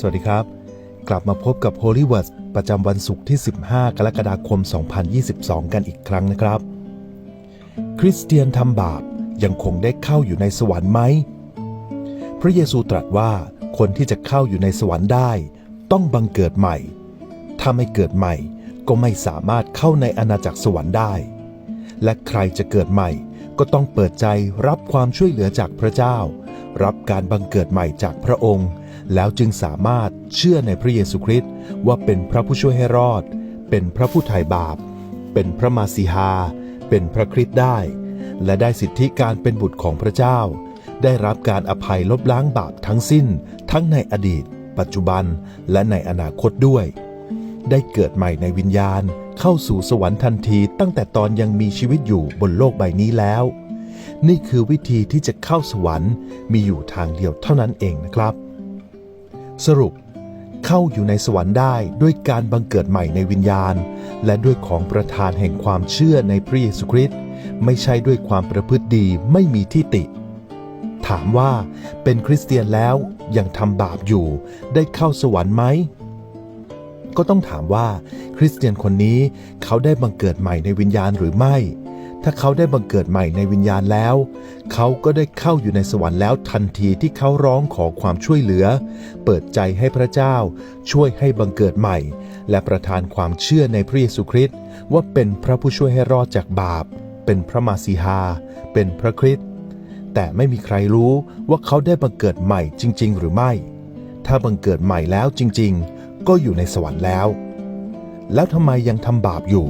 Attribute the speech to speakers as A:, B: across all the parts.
A: สวัสดีครับ กลับมาพบกับ Holy Words ประจำวันศุกร์ที่ 15 กรกฎาคม 2022 กันอีกครั้งนะครับ คริสเตียนทำบาปยังคงได้เข้าอยู่ในสวรรค์ไหม พระเยซูตรัสว่าคนที่จะเข้าอยู่ในสวรรค์ได้ ต้องบังเกิดใหม่ ถ้าไม่เกิดใหม่ก็ไม่สามารถเข้าในอาณาจักรสวรรค์ได้ และใครจะเกิดใหม่ก็ต้องเปิดใจรับความช่วยเหลือจากพระเจ้า รับการบังเกิดใหม่จากพระองค์ แล้วจึงสามารถเชื่อในพระเยซูคริสต์ว่าเป็นพระผู้ช่วยให้รอด เป็นพระผู้ไถ่บาป เป็นพระมาสีหาเป็นพระคริสต์ได้ และได้สิทธิการเป็นบุตรของพระเจ้า ได้รับการอภัยลบล้างบาปทั้งสิ้น ทั้งในอดีต ปัจจุบันและในอนาคตด้วย ได้เกิดใหม่ในวิญญาณเข้าสู่สวรรค์ทันทีตั้งแต่ตอนยังมีชีวิตอยู่บนโลกใบนี้แล้ว นี่คือวิธีที่จะเข้าสวรรค์มีอยู่ทางเดียวเท่านั้นเองนะครับ สรุป เข้าอยู่ในสวรรค์ได้ด้วยการบังเกิดใหม่ในวิญญาณ และด้วยของประทานแห่งความเชื่อในพระเยซูคริสต์ไม่ใช่ด้วยความประพฤติดีไม่มีที่ติ ถามว่าเป็นคริสเตียนแล้วยังทำบาปอยู่ ได้เข้าสวรรค์ไหมก็ต้องถามว่า คริสเตียนคนนี้เขาได้บังเกิดใหม่ในวิญญาณหรือไม่ ถ้าเขาได้บังเกิดใหม่ในวิญญาณแล้ว เขาก็ได้เข้าอยู่ในสวรรค์แล้วทันทีที่เขาร้องขอความช่วยเหลือ เปิดใจให้พระเจ้า ช่วยให้บังเกิดใหม่ และประทานความเชื่อในพระเยซูคริสต์ว่าเป็นพระผู้ช่วยให้รอดจากบาป เป็นพระมาสีหาเป็นพระคริสต์แต่ไม่มีใครรู้ว่าเขาได้บังเกิดใหม่จริง ๆ หรือไม่ ถ้าบังเกิดใหม่แล้วจริง ๆ ก็อยู่ในสวรรค์แล้ว แล้วทำไมยังทำบาปอยู่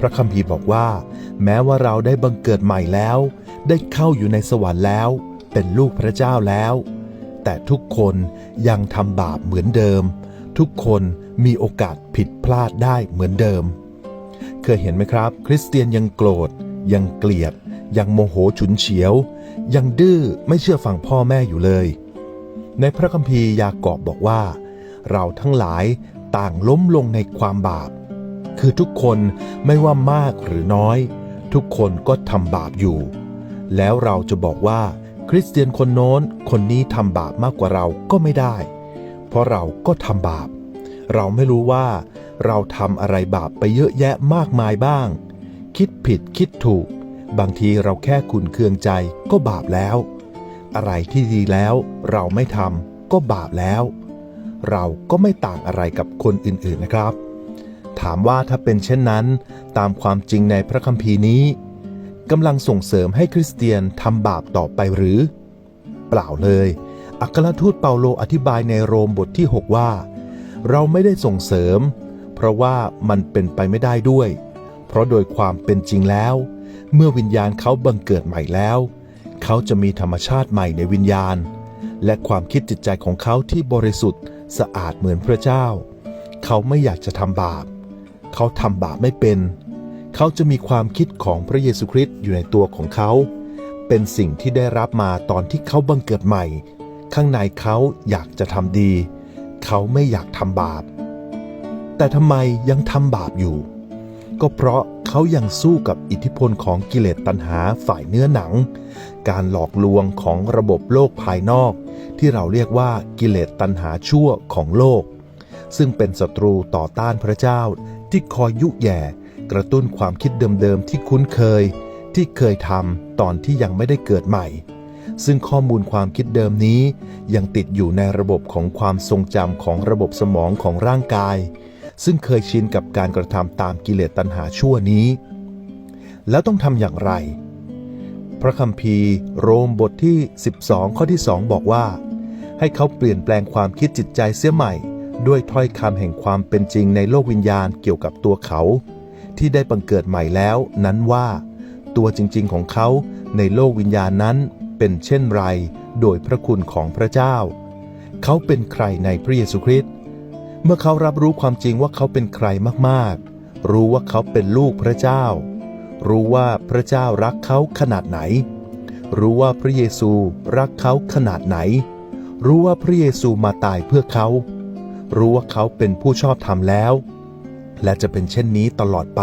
A: พระคัมภีร์บอกว่า แม้ว่าเราได้บังเกิดใหม่แล้ว ได้เข้าอยู่ในสวรรค์แล้ว เป็นลูกพระเจ้าแล้ว แต่ทุกคนยังทำบาปเหมือนเดิม ทุกคนมีโอกาสผิดพลาดได้เหมือนเดิม เคยเห็นไหมครับ คริสเตียนยังโกรธ ยังเกลียด ยังโมโหฉุนเฉียว ยังดื้อไม่เชื่อฟังพ่อแม่อยู่เลย ในพระคัมภีร์ยากอบบอกว่า เราทั้งหลายต่างล้มลงในความบาป คือทุกคนไม่ว่ามากหรือน้อย ทุกคนก็ทำบาปอยู่ แล้วเราจะบอกว่าคริสเตียนคนโน้นคนนี้ทำบาปมากกว่าเราก็ไม่ได้ เพราะเราก็ทำบาป เราไม่รู้ว่า เราทำอะไรบาปไปเยอะแยะมากมายบ้าง คิดผิดคิดถูก บางทีเราแค่ขุนเคืองใจก็บาปแล้ว อะไรที่ดีแล้วเราไม่ทำก็บาปแล้ว เราก็ไม่ต่างอะไรกับคนอื่นๆนะครับ ถามว่าถ้าเป็นเช่นนั้น ตามความจริงในพระคัมภีร์นี้กำลังส่งเสริมให้คริสเตียนทำบาปต่อไปหรือ เปล่าเลย อัครทูตเปาโลอธิบายในโรมบทที่ 6 ว่า เราไม่ได้ส่งเสริม เพราะว่ามันเป็นไปไม่ได้ด้วย เพราะโดยความเป็นจริงแล้ว เมื่อวิญญาณเขาบังเกิดใหม่แล้ว เขาจะมีธรรมชาติใหม่ในวิญญาณ และความคิดจิตใจของเขาที่บริสุทธิ์สะอาดเหมือนพระเจ้า เขาไม่อยากจะทำบาป เขาทำบาปไม่เป็น เขาจะมีความคิดของพระเยซูคริสต์อยู่ในตัวของเขา เป็นสิ่งที่ได้รับมาตอนที่เขาบังเกิดใหม่ ข้างในเขาอยากจะทำดี เขาไม่อยากทำบาป แต่ทำไมยังทำบาปอยู่ ก็เพราะเขายังสู้กับอิทธิพลของกิเลสตัณหาฝ่ายเนื้อหนัง การหลอกลวงของระบบโลกภายนอก ที่เราเรียกว่ากิเลสตัณหาชั่วของโลกซึ่งเป็นศัตรูต่อต้านพระเจ้า ที่คอยยุแย่ กระตุ้นความคิดเดิมๆที่คุ้นเคย ที่เคยทำตอนที่ยังไม่ได้เกิดใหม่ ซึ่งข้อมูลความคิดเดิมนี้ ยังติดอยู่ในระบบของความทรงจำของระบบสมองของร่างกาย ซึ่งเคยชินกับการกระทำตามกิเลสตัณหาชั่วนี้ แล้วต้องทำอย่างไร พระคัมภีร์ โรมบทที่ 12 ข้อที่ 2 บอกว่า ให้เขาเปลี่ยนแปลงความคิดจิตใจเสียใหม่ ด้วยถ้อยคำแห่งความเป็นจริงในโลกวิญญาณเกี่ยวกับตัวเขา ที่ได้บังเกิดใหม่แล้วนั้นว่า ตัวจริงๆของเขาในโลกวิญญาณนั้นเป็นเช่นไร โดยพระคุณของพระเจ้า เขาเป็นใครในพระเยซูคริสต์เมื่อเขารับรู้ความจริงว่าเขาเป็นใครมากๆ รู้ว่าเขาเป็นลูกพระเจ้า รู้ว่าพระเจ้ารักเขาขนาดไหน รู้ว่าพระเยซูรักเขาขนาดไหน รู้ว่าพระเยซูมาตายเพื่อเขา รู้ว่าเขาเป็นผู้ชอบธรรมแล้ว และจะเป็นเช่นนี้ตลอดไป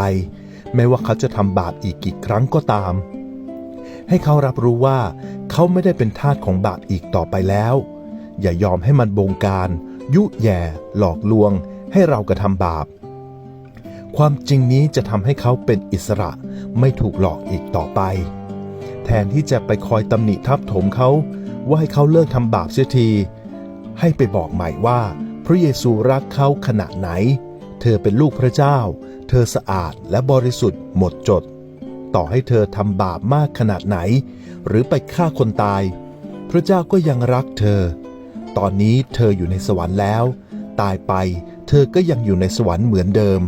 A: ไม่ว่าเขาจะทำบาปอีกกี่ครั้งก็ตาม ให้เขารับรู้ว่าเขาไม่ได้เป็นทาสของบาปอีกต่อไปแล้ว อย่ายอมให้มันบงการ ยุแย่ หลอกลวง ให้เรากระทำบาป ความจริงนี้จะทำให้เขาเป็นอิสระไม่ถูกหลอกอีกต่อไป แทนที่จะไปคอยตำหนิทับถมเขาว่าให้เขาเลิกทำบาปเสียที ให้ไปบอกใหม่ว่า ระเยซูรักเขาขนาดไหน เธอเป็นลูกพระเจ้า เธอสะอาดและบริสุทธิ์หมดจด ต่อให้เธอทำบาปมากขนาดไหน หรือไปฆ่าคนตาย พระเจ้าก็ยังรักเธอ ตอนนี้เธออยู่ในสวรรค์แล้ว ตายไปเธอก็ยังอยู่ในสวรรค์เหมือนเดิม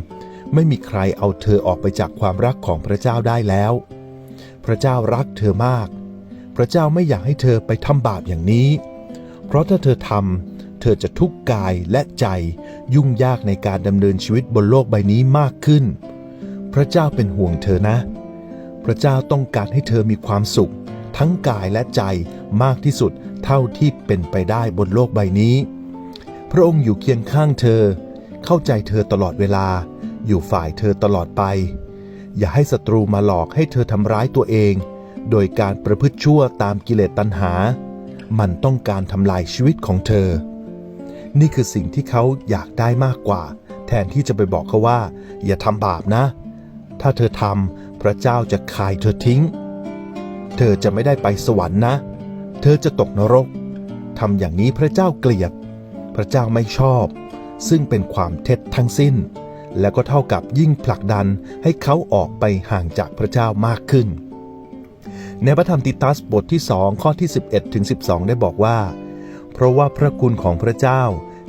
A: ไม่มีใครเอาเธอออกไปจากความรักของพระเจ้าได้แล้ว พระเจ้ารักเธอมาก พระเจ้าไม่อยากให้เธอไปทำบาปอย่างนี้ เพราะถ้าเธอทำ เธอจะทุกข์กายและใจยุ่งยากในการดำเนินชีวิตบนโลกใบนี้มากขึ้น พระเจ้าเป็นห่วงเธอนะ พระเจ้าต้องการให้เธอมีความสุข ทั้งกายและใจมากที่สุดเท่าที่เป็นไปได้บนโลกใบนี้ พระองค์อยู่เคียงข้างเธอ เข้าใจเธอตลอดเวลา อยู่ฝ่ายเธอตลอดไป อย่าให้ศัตรูมาหลอกให้เธอทำร้ายตัวเอง โดยการประพฤติชั่วตามกิเลสตัณหา มันต้องการทำลายชีวิตของเธอ นี่คือสิ่งที่เขาอยากได้มากกว่า แทนที่จะไปบอกเขาว่า อย่าทำบาปนะ ถ้าเธอทำพระเจ้าจะคายเธอทิ้ง เธอจะไม่ได้ไปสวรรค์นะ เธอจะตกนรกทำอย่างนี้พระเจ้าเกลียด พระเจ้าไม่ชอบ ซึ่งเป็นความเท็จทั้งสิ้น แล้วก็เท่ากับยิ่งผลักดันให้เขาออกไปห่างจากพระเจ้ามากขึ้น ในพระธรรมติตัสบทที่2ข้อที่ 11ถึง12 ได้บอกว่า เพราะว่าพระคุณของพระเจ้า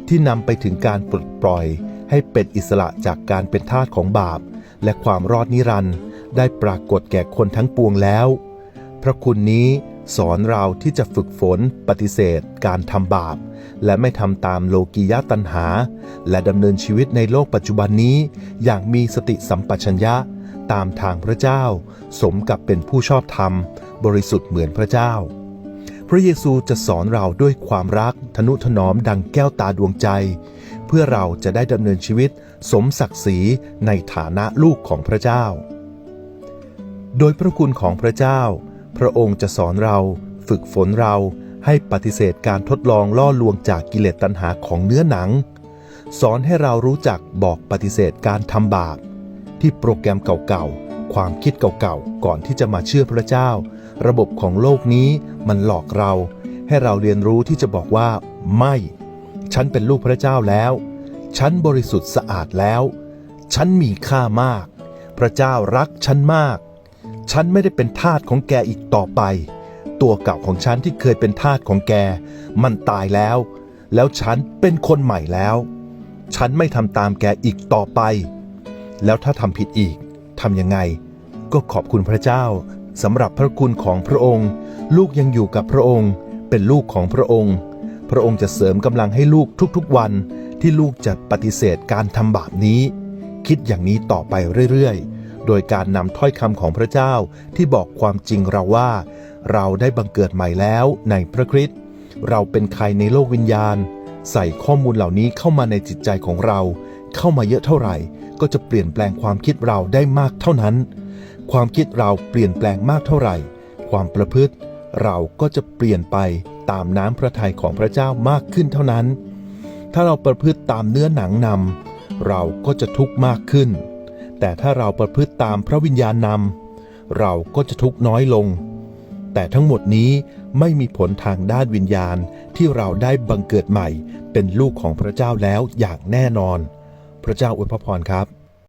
A: ที่นำไปถึงการปลดปล่อยให้เป็นอิสระจากการเป็นทาสของบาป และความรอดนิรันดร์ได้ปรากฏแก่คนทั้งปวงแล้ว พระคุณนี้สอนเราที่จะฝึกฝนปฏิเสธ การทำบาป และไม่ทำตามโลกียะตัณหา และดำเนินชีวิตในโลกปัจจุบันนี้ อย่างมีสติสัมปชัญญะ ตามทางพระเจ้า สมกับเป็นผู้ชอบธรรม บริสุทธิ์เหมือนพระเจ้า พระเยซูจะสอนเราด้วยความรักทนุถนอมดังแก้วตาดวงใจ เพื่อเราจะได้ดำเนินชีวิตสมศักดิ์ศรีในฐานะลูกของพระเจ้า โดยพระคุณของพระเจ้า พระองค์จะสอนเราฝึกฝนเราให้ปฏิเสธการทดลองล่อลวงจากกิเลสตัณหาของเนื้อหนัง สอนให้เรารู้จักบอกปฏิเสธการทำบาปที่โปรแกรมเก่าๆ ความคิดเก่าๆ ก่อนที่จะมาเชื่อพระเจ้า ระบบของโลกนี้มันหลอกเรา ให้เราเรียนรู้ที่จะบอกว่า ไม่ ฉันเป็นลูกพระเจ้าแล้ว ฉันบริสุทธิ์สะอาดแล้ว ฉันมีค่ามาก พระเจ้ารักฉันมาก ฉันไม่ได้เป็นทาสของแกอีกต่อไป ตัวเก่าของฉันที่เคยเป็นทาสของแก มันตายแล้ว แล้วฉันเป็นคนใหม่แล้ว ฉันไม่ทำตามแกอีกต่อไป แล้วถ้าทำผิดอีกทำยังไงก็ขอบคุณพระเจ้า สำหรับพระคุณของพระองค์ ลูกยังอยู่กับพระองค์ เป็นลูกของพระองค์ พระองค์จะเสริมกำลังให้ลูกทุกๆวันที่ลูกจะปฏิเสธการทำบาปนี้ คิดอย่างนี้ต่อไปเรื่อยๆ โดยการนำถ้อยคำของพระเจ้าที่บอกความจริงเราว่า เราได้บังเกิดใหม่แล้วในพระคริสต์เราเป็นใครในโลกวิญญาณ ใส่ข้อมูลเหล่านี้เข้ามาในจิตใจของเรา เข้ามาเยอะเท่าไหร่ ก็จะเปลี่ยนแปลงความคิดเราได้มากเท่านั้น ความคิดเราเปลี่ยนแปลงมากเท่าไหร่ ความประพฤติ เราก็จะเปลี่ยนไปตามน้ำพระทัยของพระเจ้ามากขึ้นเท่านั้น ถ้าเราประพฤติตามเนื้อหนังนำเราก็จะทุกข์มากขึ้น แต่ถ้าเราประพฤติตามพระวิญญาณนำเราก็จะทุกข์น้อยลง แต่ทั้งหมดนี้ไม่มีผลทางด้านวิญญาณที่เราได้บังเกิดใหม่เป็นลูกของพระเจ้าแล้วอย่างแน่นอน พระเจ้าอวยพระพรครับ